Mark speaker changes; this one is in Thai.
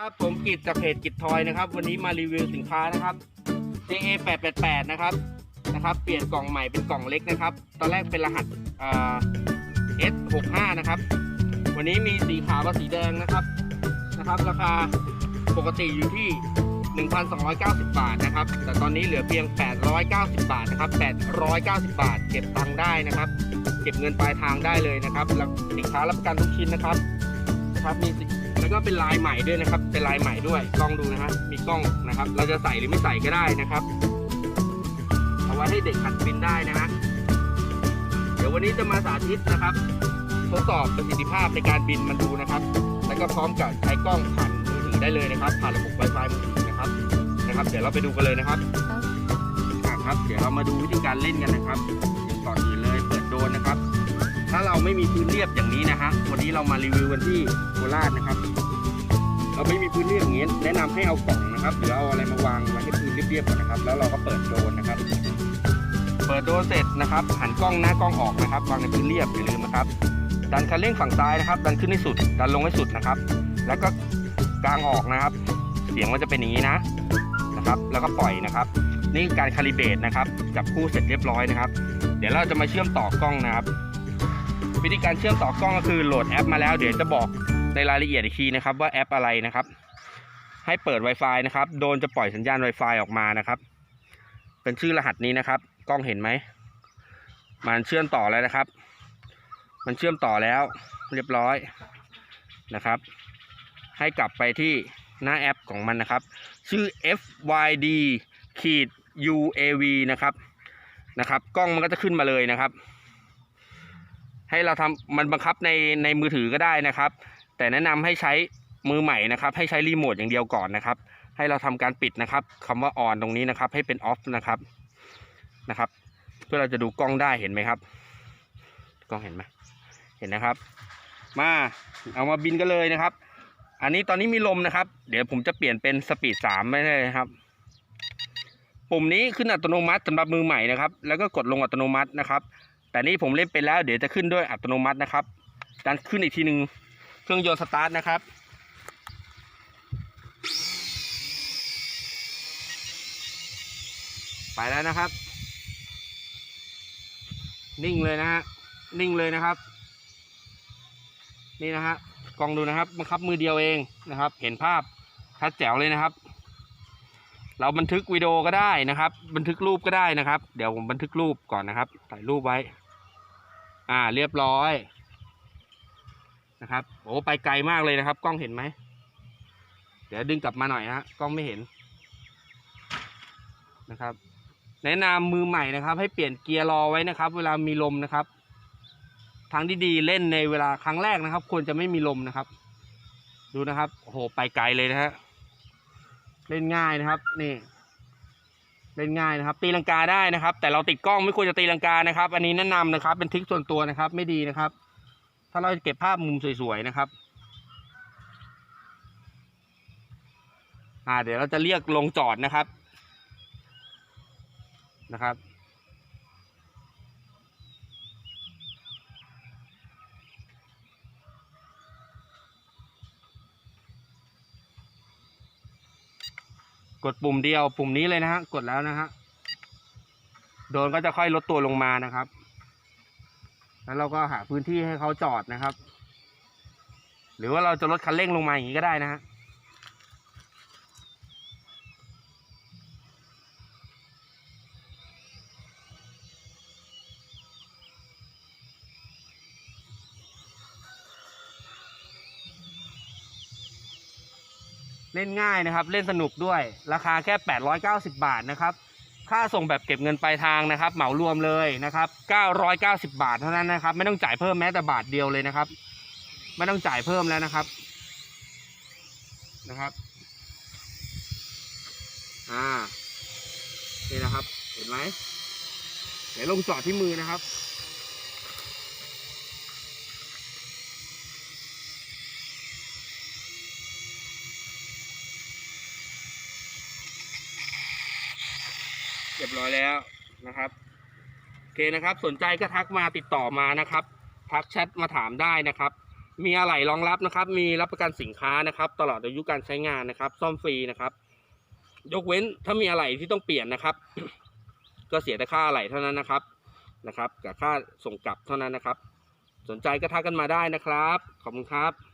Speaker 1: ครับผมกิจจากเพจกิจทอยนะครับ วันนี้มารีวิวสินค้านะครับ JA 888นะครับนะครับ เปลี่ยนกล่องใหม่เป็นกล่องเล็กนะครับ ตอนแรกเป็นรหัสอ่า S65 นะครับ วันนี้มีสีขาวกับสีแดงนะครับนะครับ ราคาปกติอยู่ที่ 1,290 บาทนะครับ แต่ตอนนี้เหลือเพียง 890 บาทนะครับ 890 บาท เก็บตังค์ได้นะครับ เก็บเงินปลายทางได้เลยนะครับสินค้ารับประกันทุกชิ้นนะครับนะครับมีส แล้วก็เป็นลายใหม่ด้วยนะครับ เป็นลายใหม่ด้วยกล้องดูนะฮะมีกล้องนะครับ เราจะใส่หรือไม่ใส่ก็ได้นะครับเอาไว้ให้เด็กหัดบินได้นะฮะเดี๋ยววันนี้จะมาสาธิตนะครับ ทดสอบประสิทธิภาพในการบินมันดูนะครับ แล้วก็พร้อมกับใช้กล้องผ่านมือถือได้เลยนะครับ ผ่านระบบ Wi-Fi มือถือนะครับนะครับ เดี๋ยวเราไปดูกันเลยนะครับอะครับ เดี๋ยวเรามาดูวิธีการเล่นกันนะครับก่อนอื่นเลยเปิดโดรนนะครับ ถ้าเราไม่มีพื้นเรียบอย่างนี้นะฮะวันนี้เรามารีวิวกันที่โคราชนะครับ เราไม่มีพื้นเรียบอย่างนี้ แนะนำให้เอากล่องนะครับหรือเอาอะไรมาวางไว้ให้พื้นเรียบๆก่อนนะครับ แล้วเราก็เปิดโดรนนะครับ เปิดโดรนเสร็จนะครับ หันกล้องหน้ากล้องออกนะครับวางในพื้นเรียบอย่าลืมนะครับดันคันเร่งฝั่งซ้ายนะครับ ดันขึ้นให้สุด ดันลงให้สุดนะครับ แล้วก็กลางออกนะครับ เสียงมันจะเป็นอย่างนี้นะนะครับ แล้วก็ปล่อยนะครับ นี่การคาลิเบรตนะครับจับคู่เสร็จเรียบร้อยนะครับ เดี๋ยวเราจะมาเชื่อมต่อกล้องนะครับ วิธีการเชื่อมต่อกล้องก็คือโหลดแอปมาแล้วเดี๋ยวจะบอกในรายละเอียดอีกทีนะครับ ว่าแอปอะไรนะครับ ให้เปิด Wi-Fi นะครับ โดนจะปล่อยสัญญาณ Wi-Fi ออกมานะครับ เป็นชื่อรหัสนี้นะครับ กล้องเห็นไหมมันเชื่อมต่อแล้วนะครับ มันเชื่อมต่อแล้วเรียบร้อยนะครับ ให้กลับไปที่หน้าแอปของมันนะครับ ชื่อ FYD ขีด UAV นะครับนะครับ กล้องมันก็จะขึ้นมาเลยนะครับ ให้เราทำมันบังคับในในมือถือก็ได้นะครับ แต่แนะนำให้ใช้มือใหม่นะครับ ให้ใช้รีโมทอย่างเดียวก่อนนะครับ ให้เราทำการปิดนะครับคำว่า on ตรงนี้นะครับ ให้เป็น off นะครับนะครับ เพื่อเราจะดูกล้องได้เห็นไหมครับ กล้องเห็นไหมเห็นนะครับ มาเอามาบินกันเลยนะครับ อันนี้ตอนนี้มีลมนะครับ เดี๋ยวผมจะเปลี่ยนเป็นสปีดสามไม่ได้ครับปุ่มนี้ขึ้นอัตโนมัติสำหรับมือใหม่นะครับ แล้วก็กดลงอัตโนมัตินะครับ แต่นี่ผมเล่นไปแล้วเดี๋ยวจะขึ้นด้วยอัตโนมัตินะครับดันขึ้นอีกทีหนึ่งเครื่องยนต์สตาร์ทนะครับ ไปแล้วนะครับ นิ่งเลยนะฮะนิ่งเลยนะครับ นี่นะฮะกองดูนะครับบังคับมือเดียวเองนะครับ เห็นภาพชัดแจ๋วเลยนะครับ เราบันทึกวิดีโอก็ได้นะครับ บันทึกรูปก็ได้นะครับ เดี๋ยวผมบันทึกรูปก่อนนะครับถ่ายรูปไว้ อ่า เรียบร้อยนะครับโอ้ไปไกลมากเลยนะครับ กล้องเห็นไหม เดี๋ยวดึงกลับมาหน่อยฮะกล้องไม่เห็นนะครับ แนะนำมือใหม่นะครับ ให้เปลี่ยนเกียร์รอไว้นะครับ เวลามีลมนะครับทางที่ดีเล่นในเวลาครั้งแรกนะครับ ควรจะไม่มีลมนะครับ ดูนะครับโอ้โหไปไกลเลยนะฮะเล่นง่ายนะครับ นี่ เล่นง่ายนะครับ ตีลังกาได้นะครับ แต่เราติดกล้องไม่ควรจะตีลังกานะครับ อันนี้แนะนำนะครับ เป็นทริคส่วนตัวนะครับ ไม่ดีนะครับ ถ้าเราจะเก็บภาพมุมสวยๆนะครับ อ่า เดี๋ยวเราจะเรียกลงจอดนะครับนะครับ กดปุ่มเดียวปุ่มนี้เลยนะฮะ กดแล้วนะฮะ โดนก็จะค่อยลดตัวลงมานะครับ แล้วเราก็หาพื้นที่ให้เขาจอดนะครับ หรือว่าเราจะลดคันเร่งลงมาอย่างนี้ก็ได้นะฮะ เล่นง่ายนะครับ เล่นสนุกด้วย ราคาแค่ 890 บาทนะครับ ค่าส่งแบบเก็บเงินปลายทางนะครับ เหมารวมเลยนะครับ 990 บาทเท่านั้นนะครับ ไม่ต้องจ่ายเพิ่มแม้แต่บาทเดียวเลยนะครับ ไม่ต้องจ่ายเพิ่มแล้วนะครับ นะครับ อ่า นี่นะครับ เห็นไหมเดี๋ยวลงจอดที่มือนะครับ รียบร้อยแล้วนะครับโอเคนะครับ สนใจก็ทักมาติดต่อมานะครับ ทักแชทมาถามได้นะครับ มีอะไหล่รองรับนะครับ มีรับประกันสินค้านะครับ ตลอดอายุการใช้งานนะครับ ซ่อมฟรีนะครับ ยกเว้นถ้ามีอะไหล่ที่ต้องเปลี่ยนนะครับ ก็เสียแต่ค่าอะไหล่เท่านั้นนะครับนะครับกับค่าส่งกลับเท่านั้นนะครับ สนใจก็ทักกันมาได้นะครับ ขอบคุณครับ